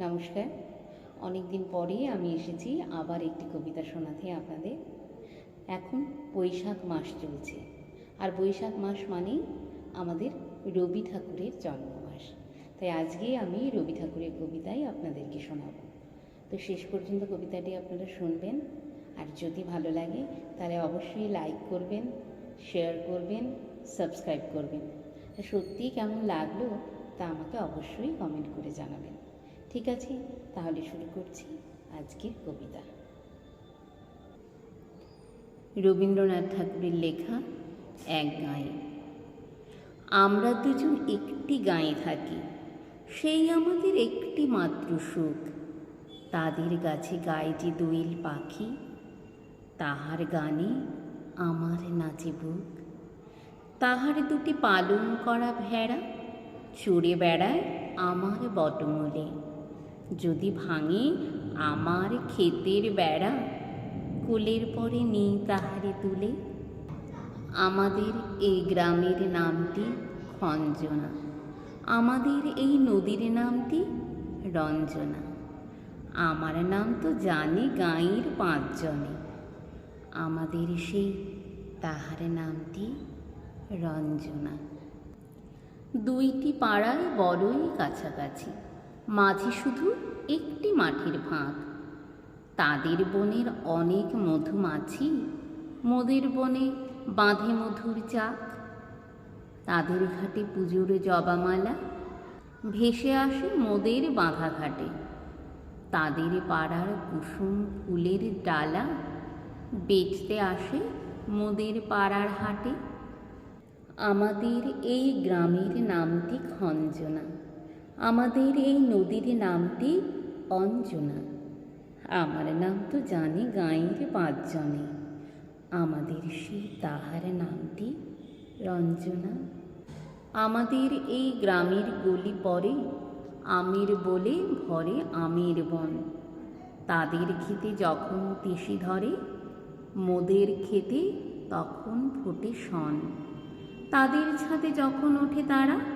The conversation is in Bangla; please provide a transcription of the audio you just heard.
নমস্কার। অনেক দিন পরে আমি এসেছি আবার একটি কবিতা শোনাতে আপনাদের। এখন বৈশাখ মাস চলছে। আর বৈশাখ মাস মানেই আমাদের রবি ঠাকুরের জন্ম মাস তাই আজকে আমি রবি ঠাকুরের কবিতাই আপনাদেরকে শোনাবো। তো শেষ পর্যন্ত কবিতাটি আপনারা শুনবেন। আর যদি ভালো লাগে, তাহলে অবশ্যই লাইক করবেন, শেয়ার করবেন, সাবস্ক্রাইব করবেন। সত্যিই কেমন লাগল, তা আমাকে অবশ্যই কমেন্ট করে জানাবেন। ঠিক আছে, তাহলে শুরু করছি আজকের কবিতা। রবীন্দ্রনাথ ঠাকুরের লেখা এক গাঁয়ে। আমরা দুজন একটি গাঁয়ে থাকি, সেই আমাদের একটি মাত্র সুখ। তাদের গাছে গায়ে যে দোয়েল পাখি, তাহার গানে আমার নাচে বুক। তাহার দুটি পালন করা ভেড়া, চড়ে বেড়ায় আমার বটমূলে। যদি ভাঙে আমার ক্ষেতের বেড়া, কোলের পরে নেই তাহারে তুলে। আমাদের এই গ্রামের নামটি খঞ্জনা, আমাদের এই নদীর নামটি রঞ্জনা। আমার নাম তো জানে গাঁয়ের পাঁচজনে, আমাদের সেই তাহার নামটি রঞ্জনা। দুইটি পাড়ায় বড়ই কাছাকাছি। মাঝে শুধু একটি মাঠের ফাঁক। তাদের বনের অনেক মধুমাছি মোদের বনে বাঁধে মধুর চাক। তাদের ঘাটে পুজোর জবামালা, ভেসে আসে মোদের বাঁধা ঘাটে। তাদের পাড়ার কুসুম ফুলের ডালা, বেচতে আসে মোদের পাড়ার হাটে। আমাদের এই গ্রামের নামটি খঞ্জনা। আমাদের এই নদীর নামটি অঞ্জনা। আমার নাম তো জানে গাঁয়ের পাঁচজনে। আমাদের সেই তাহার নামটি রঞ্জনা। আমাদের এই গ্রামের গলি পরে আমের বলে ভরে আমের বন। তাদের খেতে যখন তিসি ধরে, মোদের খেতে তখন ফোটে শন। তাদের ছাদে যখন ওঠে তারা